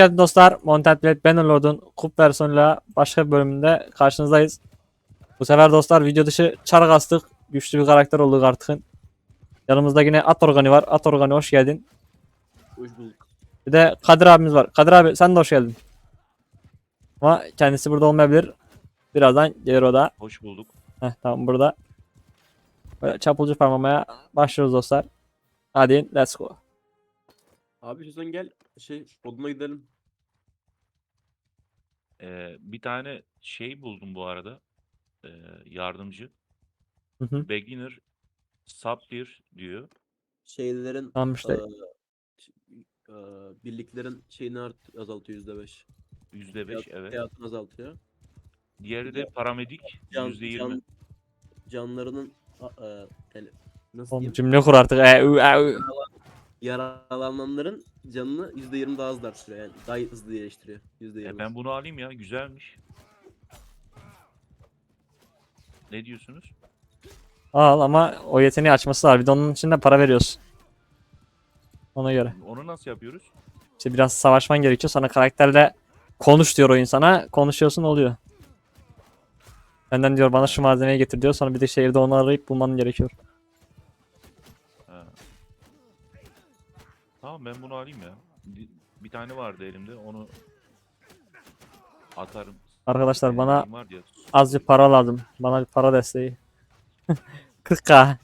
geldin dostlar. Mountain Blade Bannerlord'un kup versiyonuyla başka bir bölümünde karşınızdayız. Bu sefer dostlar video dışı çar kastık. Güçlü bir karakter olduk artık. Yanımızda yine At Organi var. At Organi hoş geldin. Hoş bulduk. Bir de Kadir abimiz var. Kadir abi sen de hoş geldin. Ama kendisi burada olmayabilir. Birazdan gelir o da. Hoş bulduk. Heh, tamam burada. Böyle çapulcu farmlamaya başlıyoruz dostlar. Hadi let's go. Abi istiyorsan gel şey oduna gidelim. Ee, bir tane şey buldum bu arada. Ee, yardımcı. Hı hı. Beginner Sapphire diyor. Şeylerin Tamam işte. eee, eee, birliklerin şeyini art azaltıyor yüzde beş. %5 evet. Hayatını azaltıyor. Diğeri de paramedik Can, %20. can, canlarının a- eee, yani nasıl Oğlum diyeyim? cümle kur artık. E, ü, e, ü. Yaralananların canını yüzde yirmi daha hızlı artırıyor. Yani daha hızlı iyileştiriyor. Yüzde E, yirmi. ben bunu alayım ya güzelmiş. Ne diyorsunuz? Al ama o yeteneği açması var. Bir de onun için de para veriyorsun. Ona göre. Onu nasıl yapıyoruz? İşte biraz savaşman gerekiyor. Sonra karakterle konuş diyor oyun sana. Konuşuyorsun oluyor. Benden diyor bana şu malzemeyi getir diyor. Sonra bir de şehirde onu arayıp bulman gerekiyor. Tamam ben bunu alayım ya. Bir, bir tane vardı elimde onu atarım. Arkadaşlar bana azıcık para lazım. Bana bir para desteği. 40k.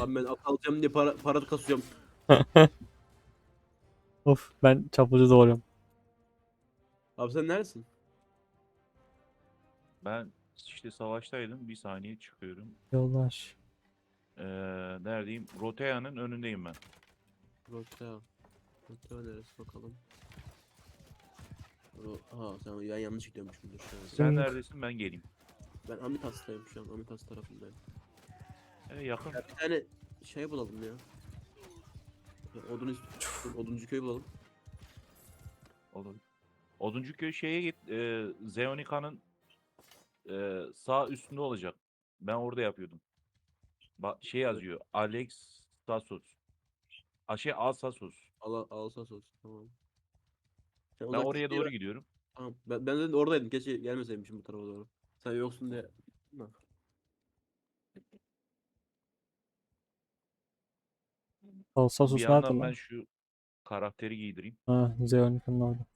Abi ben at alacağım diye para, para kasıyorum. Of ben çapulcu doğruyorum. Abi sen neredesin? Ben işte savaştaydım. Bir saniye çıkıyorum. Yoldaş. Ee, neredeyim? Rotea'nın önündeyim ben. Rota. Rota neresi bakalım. Ro ha sen ben yanlış gidiyormuşum dur şu an. Sen neredesin ben geleyim. Ben Amitas'tayım şu an. Amitas tarafındayım. Ee, yakın. Ya bir tane şey bulalım ya. Ya Odun Oduncu köy bulalım. Olur. Oduncuköy şeye git. E, Zeonika'nın e, sağ üstünde olacak. Ben orada yapıyordum. Bak şey yazıyor. Alex Sasos. A şey Alsasos. Al alsas olsun tamam. Sen Ben oraya doğru gidiyorum. Tamam. Ben, ben de oradaydım. Keşke gelmeseymişim bu tarafa doğru. Sen yoksun diye. Bak. Bir nerede yandan ben lan? şu karakteri giydireyim. Ha Zeonik'in orada.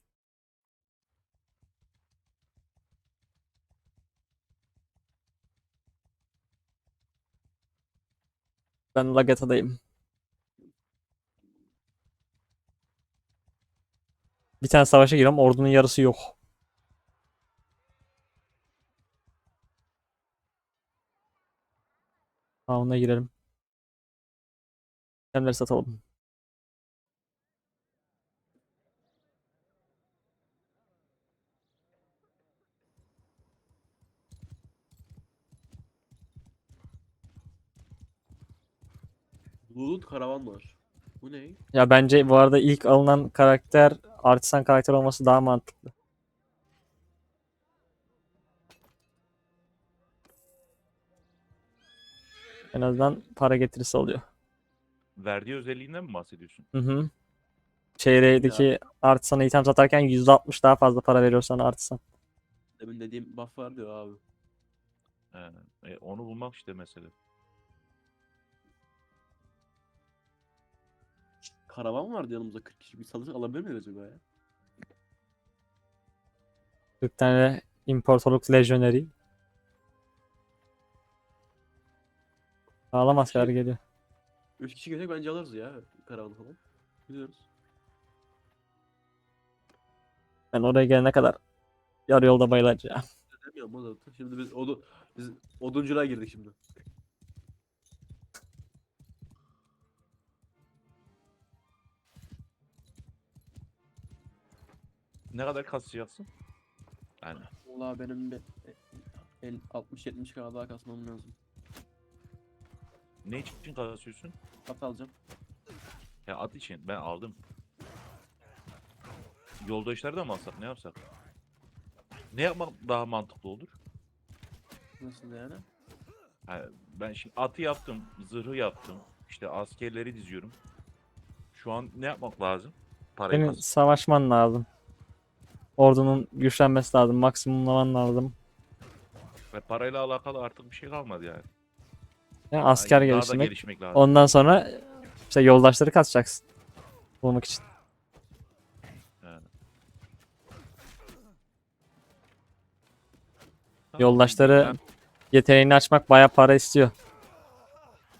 Ben Lagata'dayım. Bir tane savaşa giriyorum. Ordunun yarısı yok. Ha ona girelim. Hemleri satalım. Bulut karavan var. Bu ne? Ya bence bu arada ilk alınan karakter artisan karakter olması daha mantıklı. En azından para getirisi oluyor. Verdiği özelliğinden mi bahsediyorsun? Hı hı. Çeyreğdeki artisana item satarken %60 daha fazla para veriyor sana artisan. Demin dediğim buff var diyor abi. He, e, onu bulmak işte mesele. Karavan vardı yanımızda 40 kişi. Bir satış alabilir miyiz acaba ya? 40 tane imparatorluk lejyoneri. Sağlam askerler geliyor. 3 kişi gelsek bence alırız ya karavanı falan. Gidiyoruz. Ben oraya gelene kadar yarı yolda bayılacağım. Demiyorum o zaten. Şimdi biz odu biz odunculuğa girdik şimdi. Ne kadar kasacaksın? Yani Vallahi benim bir e, el 60-70 k daha kasmam lazım. ne için kasıyorsun? At alacağım. Ya at için ben aldım. Yoldaşları da mı alsak ne yapsak? Ne yapmak daha mantıklı olur? Nasıl yani? Ha, ben şimdi atı yaptım, zırhı yaptım. İşte askerleri diziyorum. Şu an ne yapmak lazım? Parayı Senin kas- savaşman lazım. Ordunun güçlenmesi lazım. Maksimumlaman lazım. Ve parayla alakalı artık bir şey kalmadı yani. Yani asker Yani Daha da geliştirmek. gelişmek lazım. Ondan sonra işte yoldaşları kasacaksın. Bulmak için. Yani. Yoldaşları Ben, yeteneğini açmak bayağı para istiyor.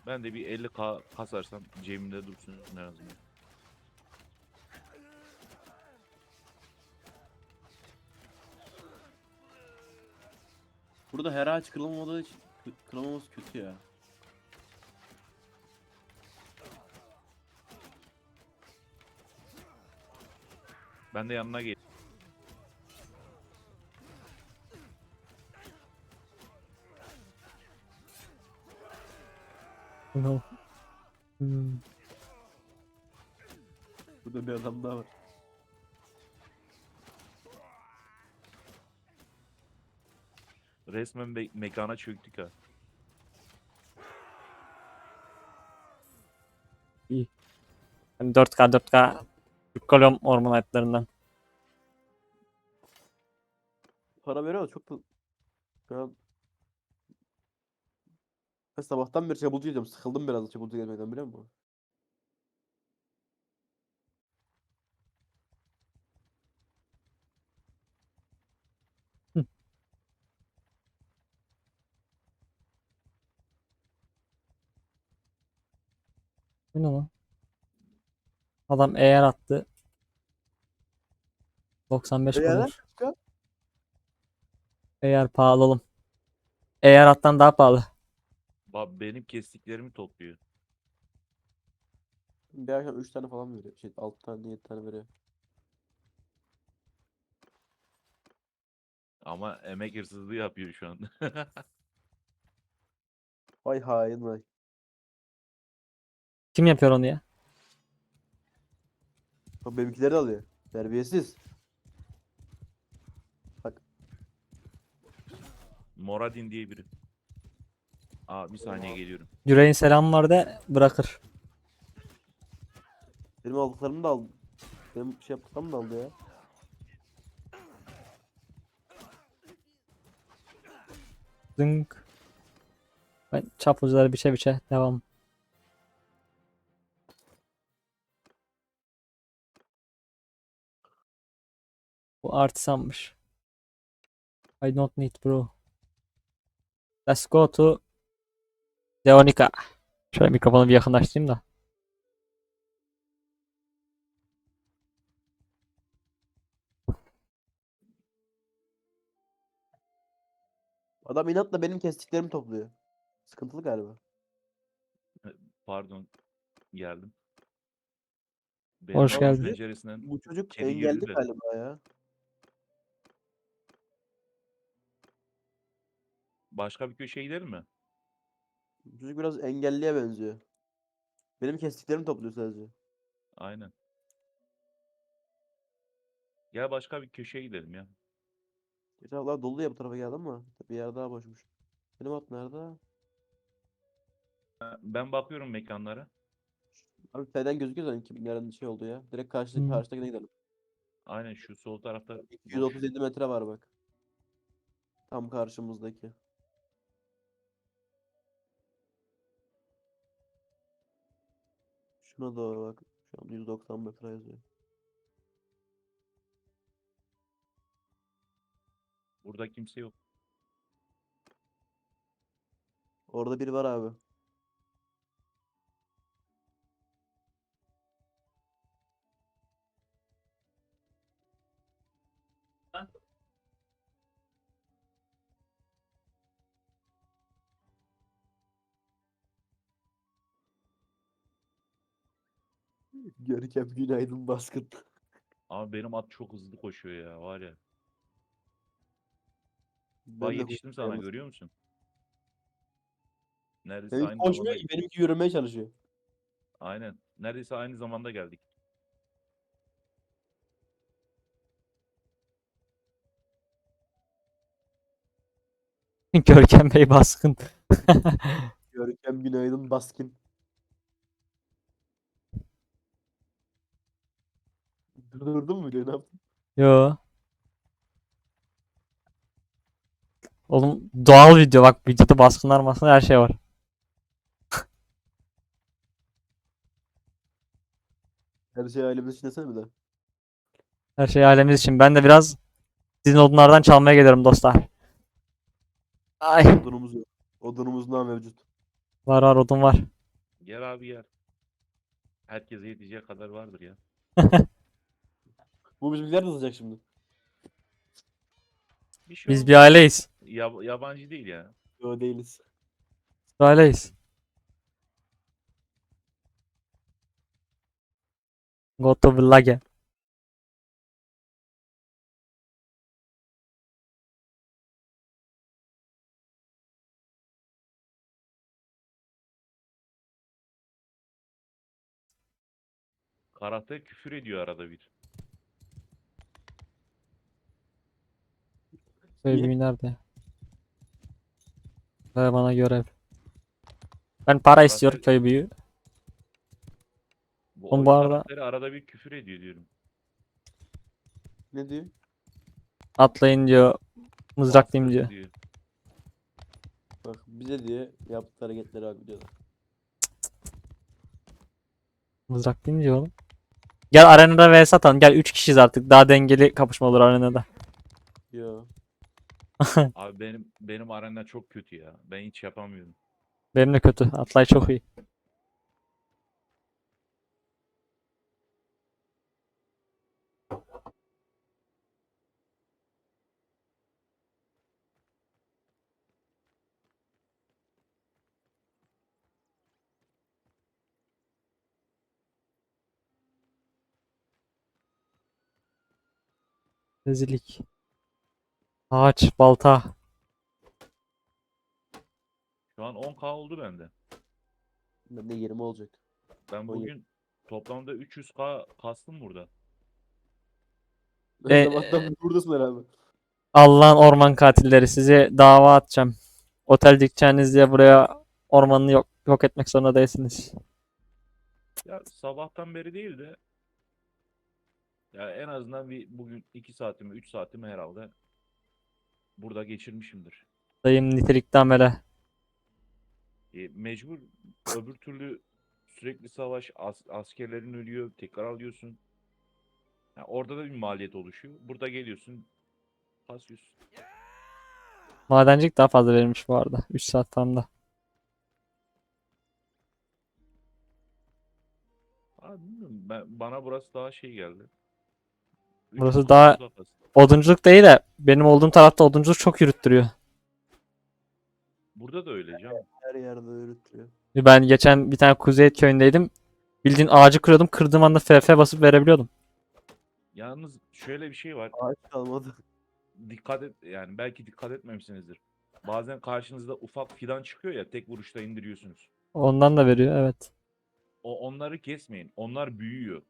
ben de bir 50k kasarsam cebimde dursun en azından. Burada her ağaç kırılmadığı için kı- kırılmaması kötü ya. Ben de yanına gel. Hmm. Burada bir adam daha var. Resmen me- mekana çöktük ha. Hani 4K 4K Kolom orman hayatlarından. Para veriyor çok da... Ya... Ben sabahtan beri çabulcu gidiyorum. Sıkıldım biraz da çabulcu gelmekten biliyor musun? Bu ne lan? Adam eğer attı. 95 Eğer olur. çıkar. Eğer pahalı oğlum. Eğer attan daha pahalı. Ba- benim kestiklerimi topluyor. Bir akşam 3 tane falan veriyor. Şey 6 tane 7 tane veriyor. Ama emek hırsızlığı yapıyor şu an. Vay hain vay. Kim yapıyor onu ya? Bak benimkileri de alıyor. Terbiyesiz. Moradin diye biri. Aa bir saniye geliyorum. Yüreğin selamı var da bırakır. Benim aldıklarımı da aldı. Benim şey yaptıklarımı da aldı ya. Zınk. Ben çapulcuları biçe biçe devam. Bu artisanmış. I don't need bro. Let's go to Deonica. Şöyle mikrofonu bir yakınlaştırayım da. Adam inatla benim kestiklerimi topluyor. Sıkıntılı galiba. Pardon geldim. Hoş geldin. penceresinden Bu çocuk İçeri engelli girdi de. galiba ya. Başka bir köşeye gidelim mi? Bu çocuk biraz engelliye benziyor. Benim kestiklerimi topluyor sadece. Aynen. Gel başka bir köşeye gidelim ya. Etraflar dolu ya bu tarafa geldi ama bir yer daha boşmuş. Benim at nerede? Ben bakıyorum mekanlara. Abi F'den gözüküyor zaten kim nerenin şey oldu ya. Direkt karşıdaki Hmm. karşıdakine gidelim. Aynen şu sol tarafta boş. 237 metre var bak. Tam karşımızdaki. Şuna doğru bak. Şu an 190 metre yazıyor. Burada kimse yok. Orada biri var abi. Görkem günaydın baskın. Ama benim at çok hızlı koşuyor ya var ya. Ben Bak de yetiştim sana görüyor musun? Neredeyse Benimki aynı koşmuyor zamanda. ki benimki yürümeye çalışıyor. Aynen. Neredeyse aynı zamanda geldik. Görkem Bey baskın. Görkem günaydın baskın. Durdurdun mu videoyu ne yaptın? Yo. Oğlum doğal video bak videoda baskınlar masınlar her şey var. Her şey ailemiz için desene bir de. Her şey ailemiz için. Ben de biraz sizin odunlardan çalmaya geliyorum dostlar. Ay Odunumuz yok. Odunumuz daha mevcut. var var odun var. Gel abi gel. Herkese yeteceği kadar vardır ya. Bu bizimkiler nasıl olacak şimdi? Bir şey Biz olmaz. bir aileyiz. Yab- yabancı değil ya. Yo değiliz. Bir aileyiz. Go to Village. Karakter küfür ediyor arada bir. Niye? büyüğü nerede? Ver bana görev. Ben para istiyorum köy büyüğü. Bu Oğlum oyun bu arada- arada bir küfür ediyor diyorum. Ne diyor? Atlayın diyor. Mızraklayayım diyor. Diyor. Bak bize diyor yaptığı hareketleri abi diyorlar. Mızraklayayım diyor oğlum. Gel arenada vs atalım. Gel 3 kişiyiz artık. Daha dengeli kapışma olur arenada. Yo. Abi benim benim arena çok kötü ya. Ben hiç yapamıyorum. Benim de kötü. Atlay çok iyi. Rezillik. Ağaç, balta. Şu an 10k oldu bende. Bende 20 olacak. Ben Oy. bugün toplamda 300k kastım burada. E- Sabahtan buradasın herhalde. Allah'ın orman katilleri size dava atacağım. Otel dikeceğiniz diye buraya ormanını yok, yok etmek zorunda değilsiniz. Ya sabahtan beri değil de ya en azından bir bugün 2 saatimi 3 saatimi herhalde burada geçirmişimdir. Dayım nitelikli amele. E, mecbur öbür türlü sürekli savaş as- askerlerin ölüyor tekrar alıyorsun. Ya orada da bir maliyet oluşuyor. Burada geliyorsun pasıyorsun. Madencilik daha fazla verilmiş bu arada. 3 saat falan da. Abi bilmiyorum ben, bana burası daha şey geldi. Burası daha-. Odunculuk değil de benim olduğum tarafta odunculuk çok yürüttürüyor. Burada da öyle canım. Her yerde öğretiyor. Ben geçen bir tane Kuzey köyündeydim. Bildiğin ağacı kırıyordum. Kırdığım anda FF basıp verebiliyordum. Yalnız şöyle bir şey var. Ağaç kalmadı. Dikkat et yani belki dikkat etmemişsinizdir. Bazen karşınızda ufak fidan çıkıyor ya tek vuruşta indiriyorsunuz. Ondan da veriyor evet. O onları kesmeyin. Onlar büyüyor.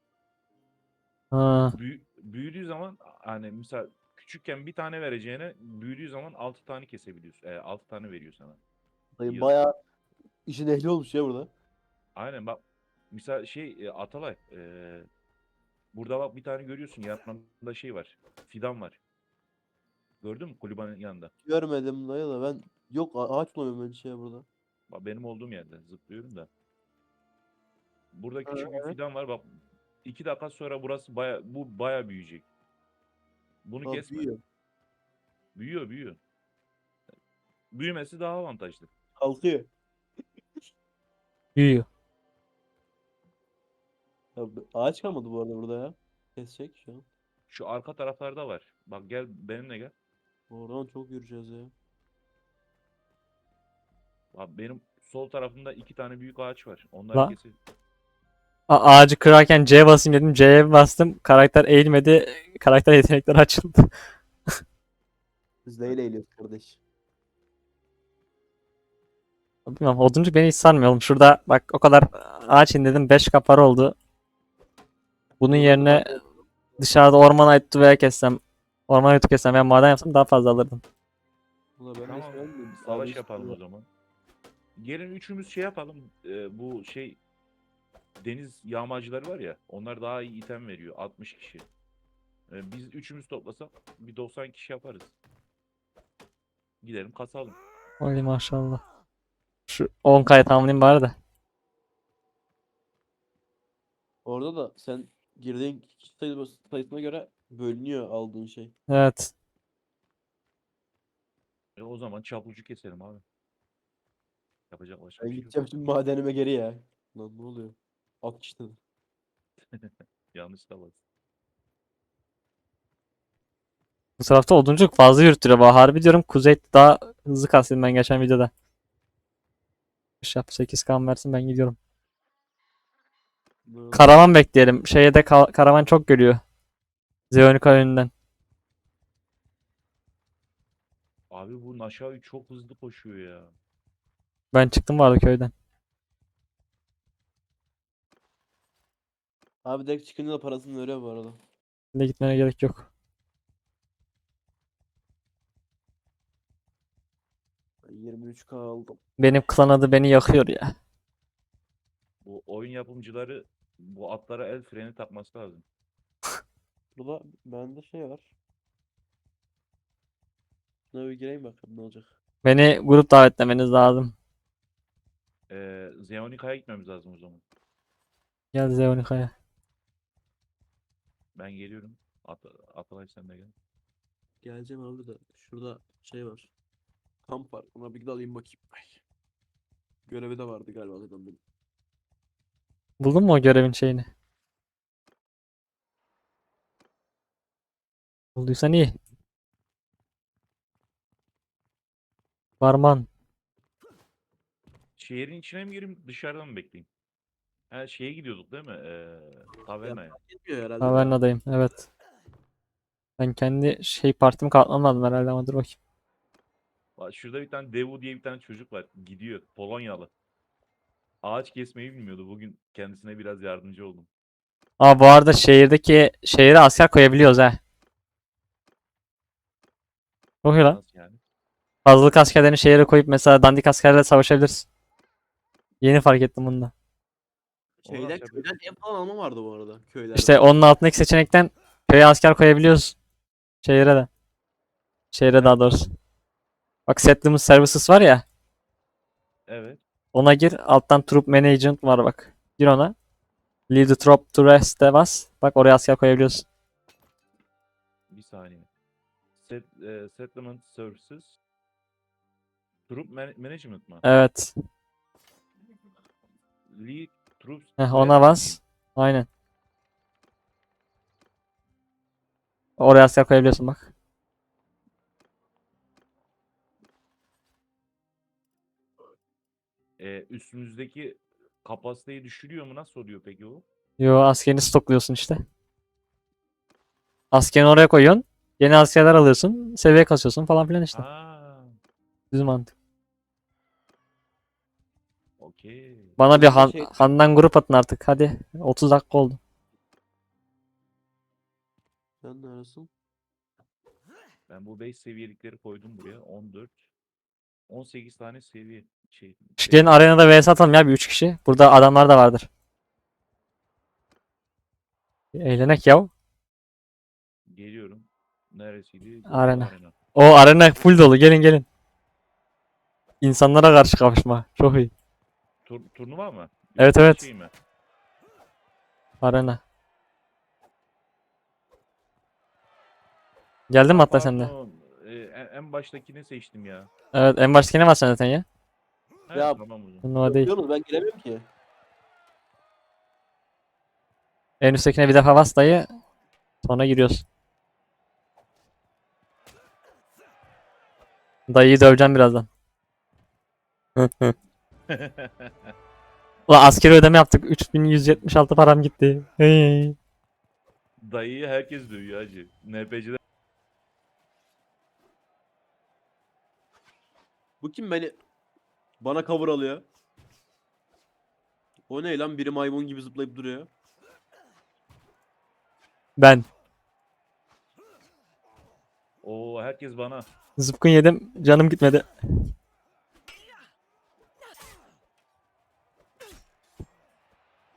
Ha, Büyü- büyüdüğü zaman hani mesela küçükken bir tane vereceğine büyüdüğü zaman 6 tane kesebiliyorsun. E, 6 tane veriyor sana. Dayı Yiyor. bayağı işin ehli olmuş ya burada. Aynen bak mesela şey e, Atalay e, burada bak bir tane görüyorsun yanında şey var. Fidan var. Gördün mü kulübenin yanında? Görmedim dayı da ben yok a- ağaç bulamıyorum ben şey burada. Bak benim olduğum yerde zıplıyorum da. Burada küçük bir evet. fidan var. Bak iki dakika sonra burası baya bu baya büyüyecek. Bunu Ha, kesme. büyüyor. Büyüyor büyüyor. Büyümesi daha avantajlı. Kalkıyor. büyüyor. Ya, ağaç kalmadı bu arada burada ya. Kesecek şu an. Şu arka taraflarda var. Bak gel benimle gel. Oradan çok yürüyeceğiz ya. Bak benim sol tarafımda iki tane büyük ağaç var. Onları La- kesin. A- ağacı kırarken C basayım dedim. C'ye bastım. Karakter eğilmedi. Karakter yetenekleri açıldı. Biz neyle eğiliyoruz kardeş? Bilmiyorum. Oduncu beni hiç sarmıyor oğlum. Şurada bak o kadar ağaç indirdim. 5 kapar oldu. Bunun yerine dışarıda orman ayıtı veya kessem. Orman ayıtı kessem veya maden yapsam daha fazla alırdım. Buna ben Tamam. beğenmedim. Savaş yapalım o zaman. Gelin üçümüz şey yapalım. Ee, bu şey deniz yağmacıları var ya. Onlar daha iyi item veriyor. 60 kişi. Ee, biz üçümüz toplasak bir 90 kişi yaparız. Gidelim kasalım. Oy maşallah. Şu 10K'yı tamamlayayım bari de. Orada da sen girdiğin kişi sayı- sayısına göre bölünüyor aldığın şey. Evet. E o zaman çapulcu keselim abi. Yapacak başka Ben bir şey yok. gideceğim şimdi madenime geri ya. Lan ne oluyor? İşte. Yanlış da bas. Bu tarafta oduncuk fazla yürütüyor. Bak harbi diyorum Kuzey daha hızlı kastım ben geçen videoda. Yap 8 kan versin ben gidiyorum. Ne- Karavan bekleyelim. Şeye de ka- karavan çok görüyor. Zeonika önünden. Abi bu Naşavi çok hızlı koşuyor ya. Ben çıktım vardı köyden. Abi direkt çıkınca da parasını veriyor bu arada. Şimdi gitmene gerek yok. Ben 23k aldım. Benim klan adı beni yakıyor ya. Bu oyun yapımcıları bu atlara el freni takması lazım. Burada bende şey var. Şuna bir gireyim bakalım ne olacak. Beni grup davetlemeniz lazım. Ee, Zeonika'ya gitmemiz lazım o zaman. Gel Zeonika'ya. Ben geliyorum. At Atalay sen de gel. Geleceğim abi de şurada şey var. Kamp var. Ona bir alayım bakayım. Ay. Görevi de vardı galiba zaten benim. Buldun mu o görevin şeyini? Bulduysan iyi. Barman. Şehrin içine mi gireyim dışarıdan mı bekleyeyim? Ha şeye gidiyorduk değil mi? Ee, tavernaya. Herhalde. Tavernadayım. Evet. Ben kendi şey partimi katlamam lazım herhalde ama dur bakayım. Bak şurada bir tane Devu diye bir tane çocuk var. Gidiyor. Polonyalı. Ağaç kesmeyi bilmiyordu. Bugün kendisine biraz yardımcı oldum. Aa bu arada şehirdeki şehire asker koyabiliyoruz ha. Çok iyi lan. Nasıl yani? Fazlalık askerlerini şehire koyup mesela dandik askerlerle savaşabiliriz. Yeni fark ettim bunu da. Şeyden nasıl köyden ev falan alma vardı bu arada. Köylerden. İşte onun altındaki seçenekten köye asker koyabiliyoruz. Şehire de. Şehire daha doğrusu. Bak Settlement Services var ya. Evet. Ona gir. Alttan Troop Management var bak. Gir ona. Leave the troop to rest'e bas. Bak oraya asker koyabiliyorsun. Bir saniye. Set, e, settlement Services. Troop man- Management mı? Evet. Lead Troops. Heh, Management. bas. Aynen. Oraya asker koyabiliyorsun bak. E, üstümüzdeki kapasiteyi düşürüyor mu? Nasıl oluyor peki o? Yo askerini stokluyorsun işte. Askerini oraya koyuyorsun. Yeni askerler alıyorsun. Seviye kasıyorsun falan filan işte. Aa, Düz mantık. okey. Bana bir han, Şey- handan grup atın artık. Hadi. 30 dakika oldu. Sen neresin? Ben bu 5 seviyelikleri koydum buraya. 14. 18 tane seviye şey. Şu Gelin arenada vs atalım ya bir 3 kişi. Burada adamlar da vardır. Eğlenek yav. Geliyorum. Neresiydi? Arena. O arena full dolu. Gelin gelin. İnsanlara karşı kapışma. Çok iyi. Tur turnuva mı? Evet, evet. Şey mi? Arena. Geldin mi hatta sen de? Pardon, e, en, en baştakini seçtim ya. Evet en baştakine var zaten ya. He, Ya- tamam o zaman. Turnuva değil. Yok ben giremiyorum ki. En üsttekine bir defa bas dayı. Sonra giriyorsun. Dayıyı döveceğim birazdan. Ulan askeri ödeme yaptık. 3176 param gitti. Hey. Dayıyı herkes dövüyor hacı. NPC'de Bu kim beni? Bana cover alıyor. O ne lan? Biri maymun gibi zıplayıp duruyor. Ben. o herkes bana. Zıpkın yedim. Canım gitmedi.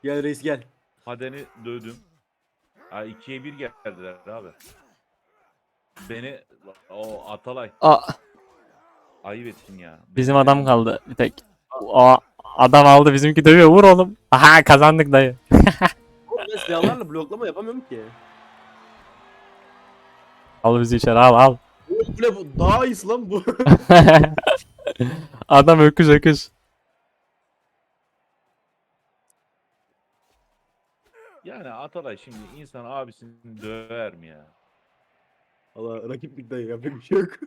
Gel reis gel. Haden'i dövdüm. Ha ikiye bir geldiler abi. Beni o Atalay. Aa. Ayıp ettin ya. Bizim adam kaldı bir tek. O adam aldı bizimki dövüyor vur oğlum. Aha kazandık dayı. Oğlum ben silahlarla bloklama yapamıyorum ki. Al bizi içeri al al. Oğlum bu ne bu? Daha iyisi lan bu. adam öküz öküz. Yani Atalay şimdi insan abisini döver mi ya? Valla rakiplik dayı yapacak bir şey yok.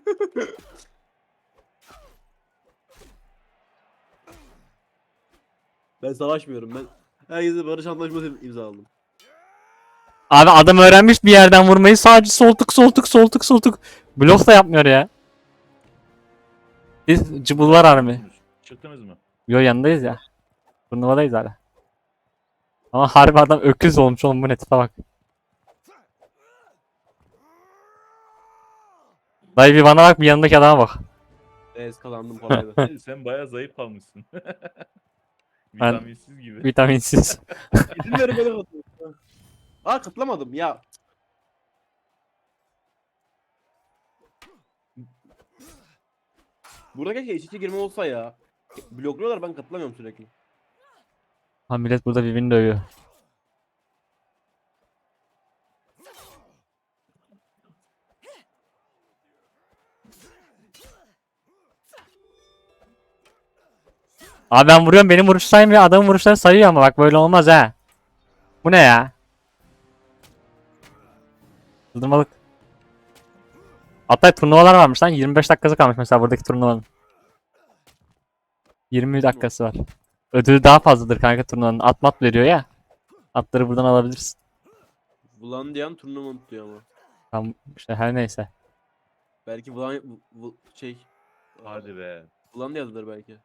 ben savaşmıyorum ben. Herkese barış anlaşması imzaladım. Abi adam öğrenmiş bir yerden vurmayı sadece soltuk soltuk soltuk soltuk. Blok da yapmıyor ya. Biz cıbıllar harbi. Çıktınız- Çıktınız mı? Yo yanındayız ya. Turnuvadayız hala. Ama harbi adam öküz olmuş oğlum bu ne tipe bak. Dayı bir bana bak bir yanındaki adama bak. Evet kazandım kolaydı. Sen- Sen bayağı zayıf kalmışsın. Ben- Vitaminsiz gibi. Vitaminsiz. İzin verin beni katlayayım. Aa katlamadım ya. Burada keşke iç içe girme olsa ya. Blokluyorlar ben katılamıyorum sürekli. Ha millet burada birbirini dövüyor. Abi ben vuruyorum benim vuruş saymıyor adamın vuruşları sayıyor ama bak böyle olmaz ha. Bu ne ya? Çıldırmalık. Hatta turnuvalar varmış lan 25 dakikası kalmış mesela buradaki turnuvanın. 20 dakikası var. Ödülü daha fazladır kanka turnuvanın. At mat veriyor ya. Atları buradan alabilirsin. Vlandian turnuva diyor ama. Tam işte her neyse. Belki Vlan... V- V- şey... Hadi be. Vlandia'dadır belki.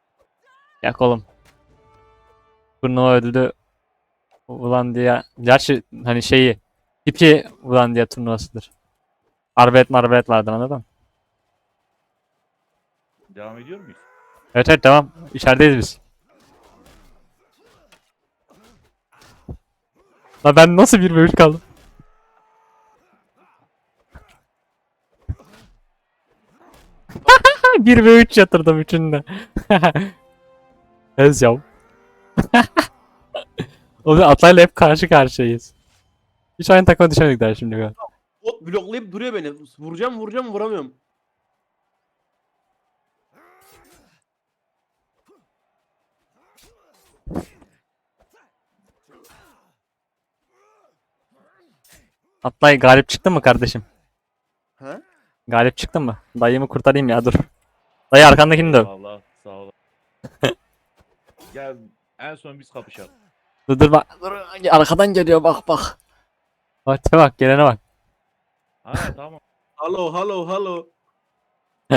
Yak oğlum. Turnuva ödülü ulan diye. Gerçi hani şeyi Hippie ulan diye turnuvasıdır. Arbet marbet vardı anladın mı? Devam ediyor muyuz? Evet evet devam. İçerideyiz biz. La ben nasıl bir bölük kaldım? bir ve üç yatırdım üçünde. Ez yav. o zaman Atay'la hep karşı karşıyayız. Hiç aynı takıma düşemedik daha şimdi. galiba. Bot bloklayıp duruyor beni. Vuracağım vuracağım vuramıyorum. Atay galip çıktın mı kardeşim? He? Galip çıktın mı? Dayımı kurtarayım ya dur. Dayı arkandakini döv. Allah sağ ol. Gel en son biz kapışalım. Dur dur bak. Dur arkadan geliyor bak bak. Bak bak gelene bak. Ha tamam. Halo halo halo.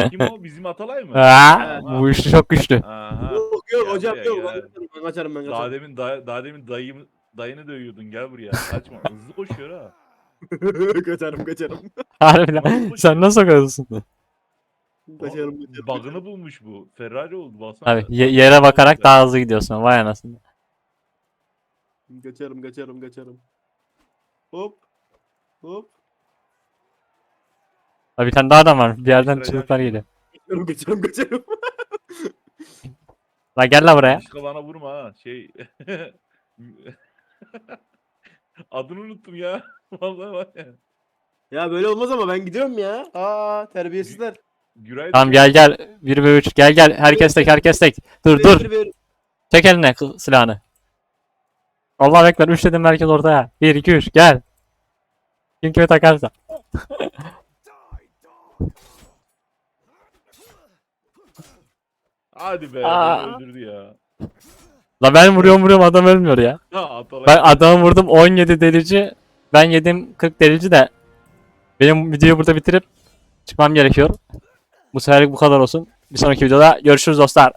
Kim o? Bizim Atalay mı? Aa, bu üçlü çok güçlü. Aha. Yok yok Gel hocam buraya, yok. gel. Ben kaçarım ben Daha kaçarım. demin da, daha demin dayımı dayını dövüyordun gel buraya. Kaçma. Hızlı koşuyor ha. kaçarım kaçarım. Harbiden. Sen nasıl sokuyorsun? Kaçarım kaçarım. Bug'ını bulmuş bu. Ferrari oldu baksana. Abi ye- yere bakarak daha hızlı gidiyorsun. Vay anasını. Kaçarım kaçarım kaçarım. Hop. Hop. Abi bir tane daha adam var. Bir yerden çığlıklar geliyor. Kaçarım kaçarım kaçarım. La gel la buraya. Başka bana vurma ha. Şey. Adını unuttum ya. Vallahi var ya. ya böyle olmaz ama ben gidiyorum ya. Aa terbiyesizler. Güray Tamam gel gel. 1 ve 3. Gel gel. Herkes tek herkes tek. Dur dur. Çek eline kı- silahını. Allah ekber 3 dedim herkes ortaya. 1 2 3 gel. Kim kime takarsa. Hadi be. Aa. beni öldürdü ya. La ben vuruyorum vuruyorum adam ölmüyor ya. Ben adamı vurdum 17 delici. Ben yedim 40 delici de. Benim videoyu burada bitirip çıkmam gerekiyor. Bu seferlik bu kadar olsun. Bir sonraki videoda görüşürüz dostlar.